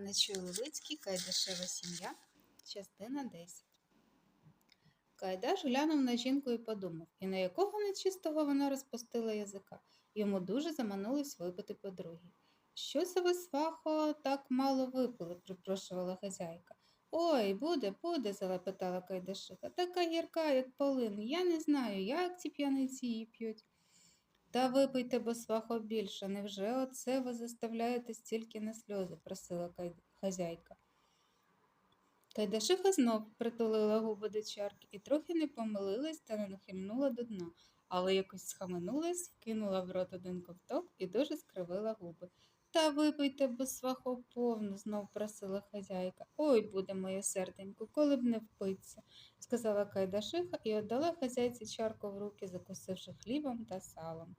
Ганна Чуйловицький, Кайдашева сім'я, частина 10. Кайдаш глянув на жінку і подумав, і на якого нечистого вона розпустила язика. Йому дуже заманулось випити по. Що це ви, свахо, так мало випили, припрошувала хазяйка. Ой, буде, буде, залепетала Кайдашиха. Така гірка, як полин. Я не знаю, як ці п'яниці її п'ють. Та випийте, бо свахо більше. Невже оце ви заставляєте стільки на сльози? просила хазяйка. Кайдашиха знов притулила губи до чарки і трохи не помилилась та не нахильнула до дна, але якось схаменулась, кинула в рот один ковток і дуже скривила губи. Та випийте, без свахо повну, знов просила хазяйка. Ой, буде моє серденько, коли б не впиться, сказала Кайдашиха і віддала хазяйці чарку в руки, закусивши хлібом та салом.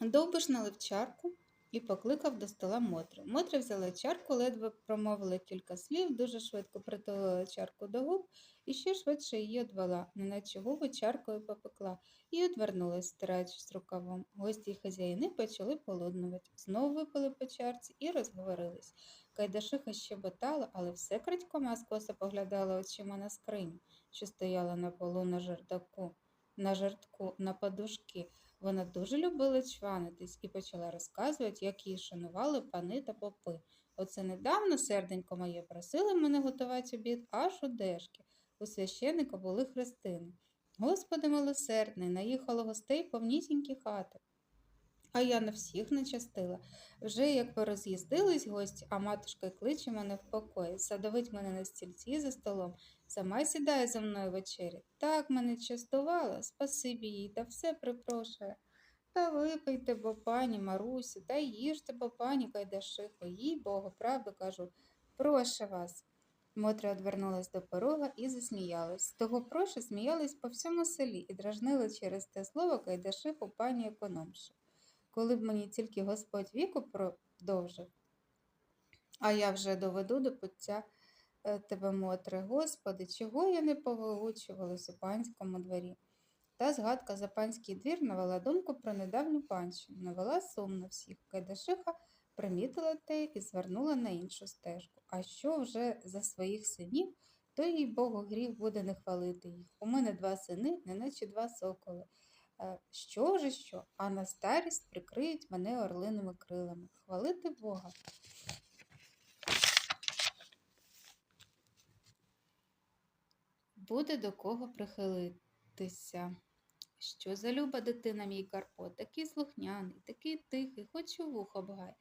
Довбиш налив чарку і покликав до стола Мотрю. Мотря взяла чарку, ледве промовила кілька слів, дуже швидко притулила чарку до губ і ще швидше її одвела, неначе губи чаркою попекла, і одвернулась, стираючись рукавом. Гості й хазяїни почали полуднувати. Знову випили по чарці і розговорились. Кайдашиха щеботала, але все крадькома скоса поглядала очима на скриню, що стояла на полу на жердаку, на жертку, на подушки. Вона дуже любила чванитись і почала розказувати, як її шанували пани та попи. Оце недавно, серденько моє, просили мене готувати обід аж у дешки. У священика були хрестини. Господи милосердний, наїхало гостей повнісінькі хати. А я на всіх не частила. Вже як пороз'їздились гості, а матушка кличе мене в покої, садовить мене на стільці за столом, сама сідає за мною вечері. Так мене частувала, спасибі їй, та все припрошує. Та випийте, бо пані Марусю, та їжте, бо пані Кайдашихо, їй Богу, правду кажу, прошу вас. Мотря одвернулась до порога і засміялась. Того прошу сміялись по всьому селі і дражнили через те слово Кайдашиху пані економшу коли б мені тільки Господь віку продовжив, а я вже доведу до пуття тебе, Мотре, Господи, чого я не повилучувалась у панському дворі. Та згадка за панський двір навела думку про недавню панщину, навела сум на всіх. Кайдашиха примітила те і звернула на іншу стежку. А що вже за своїх синів, то їй Богу гріх буде не хвалити їх. У мене два сини, неначе два соколи. Е, що ж що, а на старість прикриють мене орлиними крилами. Хвалити Бога. Буде до кого прихилитися. Що за люба дитина, мій Карпо, такий слухняний, такий тихий, хоч у вухо бгай.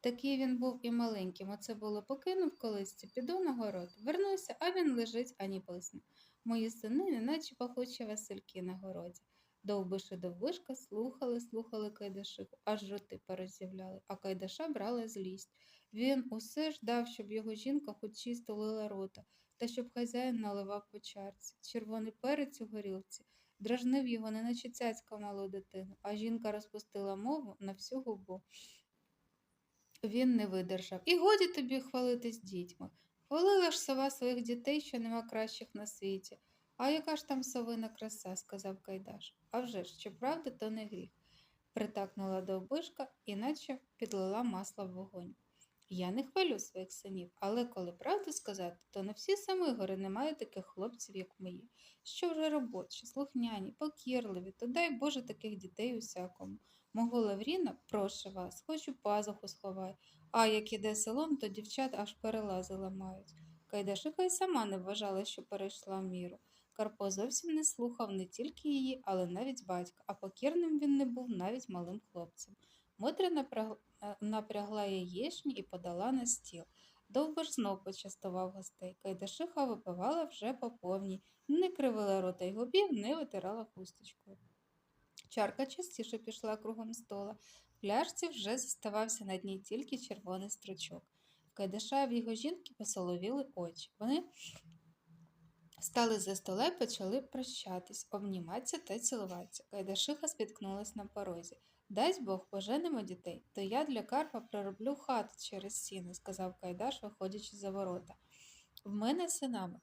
Такий він був і маленьким. Оце було покинув колись, піду на город. Вернуся, а він лежить ані писне. Мої сини, неначе пахучі васильки на городі. Довбиши довбишка слухали, слухали Кайдашиху, аж роти пороззявляли, а Кайдаша брала злість. Він усе ждав, щоб його жінка хоч чисто лила рота, та щоб хазяїн наливав по чарці. Червоний перець у горілці дражнив його, неначе цяцька малу дитину, а жінка розпустила мову на всю губу. Він не видержав. І годі тобі хвалитись дітьми. Хвалила ж сова своїх дітей, що нема кращих на світі. А яка ж там совина краса, сказав Кайдаш. А вже ж, що правда, то не гріх. Притакнула довбишка, іначе підлила масло в вогонь. Я не хвалю своїх синів, але коли правду сказати, то на всі самі гори немає таких хлопців, як мої. Що вже робочі, слухняні, покірливі, то дай Боже таких дітей усякому. Мого Лавріна, прошу вас, хоч у пазуху сховай, а як іде селом, то дівчат аж перелази ламають. Кайдашиха й сама не вважала, що перейшла міру. Карпо зовсім не слухав не тільки її, але навіть батька, а покірним він не був навіть малим хлопцем. Мотря е, напрягла яєчні і подала на стіл. Довбиш знов почастував гостей. Кайдашиха випивала вже по повній, не кривила рота й губів, не витирала хусточкою. Чарка частіше пішла кругом стола. В пляшці вже заставався на дні тільки червоний стручок. Кайдаша в його жінки посоловіли очі. Вони Стали за стола і почали прощатись, обніматися та цілуватися. Кайдашиха спіткнулась на порозі. Дасть Бог поженемо дітей, то я для Карпа пророблю хату через сіни, сказав Кайдаш, виходячи за ворота. В мене синами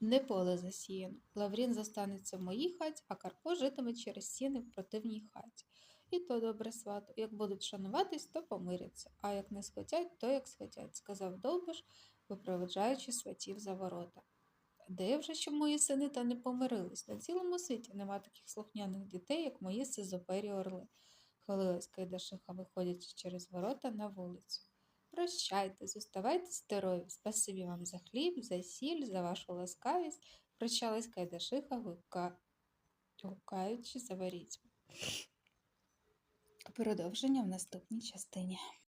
не поле засіяно. Лаврін зостанеться в моїй хаті, а Карпо житиме через сіни в противній хаті. І то добре свату. Як будуть шануватись, то помиряться, а як не схотять, то як схотять, сказав Довбиш, випроводжаючи сватів за ворота. Де вже що мої сини та не помирились? На цілому світі нема таких слухняних дітей, як мої сизопері орли, хвалилась Кайдашиха, виходячи через ворота на вулицю. Прощайте, зоставайте здорові, спасибі вам за хліб, за сіль, за вашу ласкавість, прощалась Кайдашиха, гукаючи за ворітьми. Продовження в наступній частині.